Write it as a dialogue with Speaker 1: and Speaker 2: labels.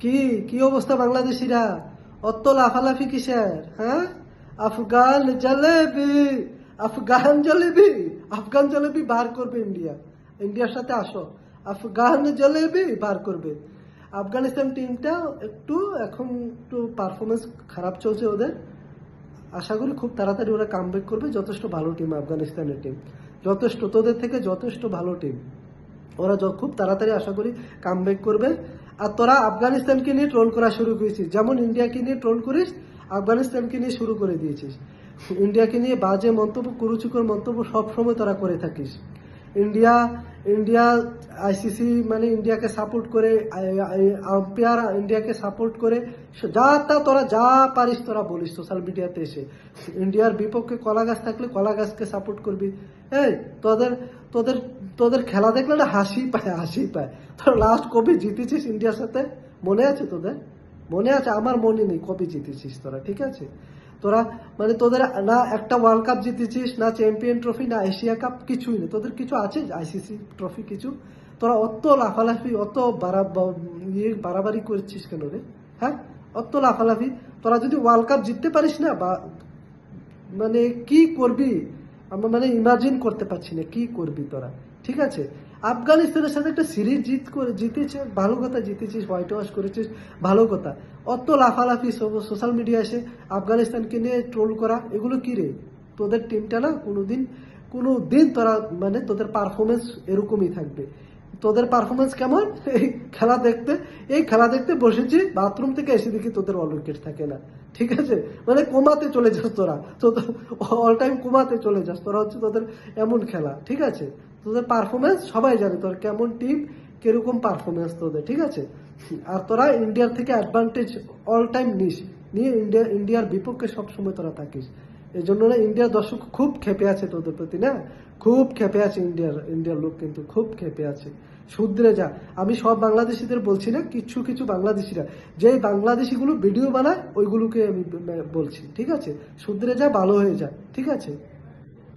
Speaker 1: কি কি অবস্থা বাংলাদেশিরা? অত লাফালাফি কিসের? হ্যাঁ? আফগান জলেবি আফগান জলেবি আফগান জলেবি বার করবে ইন্ডিয়া। ইন্ডিয়ার সাথে আসো। আফগান জলেবি বার করবে। আফগানিস্তান টিমটা একটু এখন একটু পারফরমেন্স খারাপ চলছে ওদের। আশা করি খুব তাড়াতাড়ি ওরা কামব্যাক করবে। যথেষ্ট ভালো টিম আফগানিস্তানের টিম যথেষ্ট, তোদের থেকে যথেষ্ট ভালো টিম ওরা য- খুব তাড়াতাড়ি আশা করি কামব্যাক করবে। আর তোরা আফগানিস্তানকে নিয়ে ট্রোল করা শুরু করেছিস। যেমন ইন্ডিয়াকে নিয়ে ট্রোল করিস, আফগানিস্তানকে নিয়ে শুরু করে দিয়েছিস। ইন্ডিয়াকে নিয়ে বাজে মন্তব্য, কুরুচুকর মন্তব্য সবসময় তোরা করে থাকিস। ইন্ডিয়া ইন্ডিয়া আইসিসি মানে ইন্ডিয়াকে সাপোর্ট করে, আম্পায়ার ইন্ডিয়াকে সাপোর্ট করে, যা তা তোরা যা পারিস তোরা বলিস সোশ্যাল মিডিয়াতে এসে। ইন্ডিয়ার বিপক্ষে কলা গাছ থাকলে কলা গাছকে সাপোর্ট করবি। এই, তোদের তোদের তোদের খেলা দেখলে না হাসি পায় হাসি পায়। তোরা লাস্ট কবে জিতেছিস ইন্ডিয়ার সাথে? মনে আছে তোদের? মনে আছে? আমার মনে নেই কবে জিতেছিস তোরা, ঠিক আছে? তোরা মানে তোদের না একটা ওয়ার্ল্ড কাপ জিতেছিস, না চ্যাম্পিয়ন ট্রফি না এশিয়া কাপ কিছুই নেই। তোদের কিছু আছে? আইসিসি ট্রফি কিছু? তোরা অত লাফালাফি, অত ইয়ে বাড়াবাড়ি করছিস কেন রে? হ্যাঁ? অত লাফালাফি। তোরা যদি ওয়ার্ল্ড কাপ জিততে পারিস না, বা মানে কি করবি? আমরা মানে ইমাজিন করতে পারছি না, কি করবি তোরা? ঠিক আছে? আফগানিস্তানের সাথে একটা সিরিজ জিত করে, জিতেছে, ভালো কথা জিতেছিস, হোয়াইট ওয়াশ করেছিস, ভালো কথা। অত লাফালাফি সোশ্যাল মিডিয়া এসে আফগানিস্তানকে নিয়ে ট্রোল করা, এগুলো কী রে? তোদের টিমটা না কোনো দিন কোনো দিন তোরা মানে তোদের পারফরমেন্স এরকমই থাকবে। তোদের পারফরমেন্স কেমন? এই খেলা দেখতে, এই খেলা দেখতে বসেছি বাথরুম থেকে এসে দেখি তোদের অল উইকেট থাকে না। ঠিক আছে? মানে কোমাতে চলে যাস তোরা। তো অল টাইম কোমাতে চলে যাস। তোরা হচ্ছে তোদের এমন খেলা, ঠিক আছে? তোদের পারফরমেন্স সবাই জানে তোর কেমন টিম কীরকম পারফরমেন্স তোদের, ঠিক আছে? আর তোরা ইন্ডিয়ার থেকে অ্যাডভান্টেজ অল টাইম নিস। নিয়ে ইন্ডিয়া ইন্ডিয়ার বিপক্ষে সবসময় তোরা থাকিস। এই জন্য না ইন্ডিয়ার দর্শক খুব খেপে আছে তোদের প্রতি, না? খুব খেপে আছে ইন্ডিয়ার ইন্ডিয়ার লোক কিন্তু খুব খেপে আছে। শুধরে যা, আমি সব বাংলাদেশিদের বলছি না, কিছু কিছু বাংলাদেশিরা। যেই বাংলাদেশিগুলো ভিডিও বানায়, ওইগুলোকে আমি বলছি, ঠিক আছে? শুধরে যা, ভালো হয়ে যা, ঠিক আছে?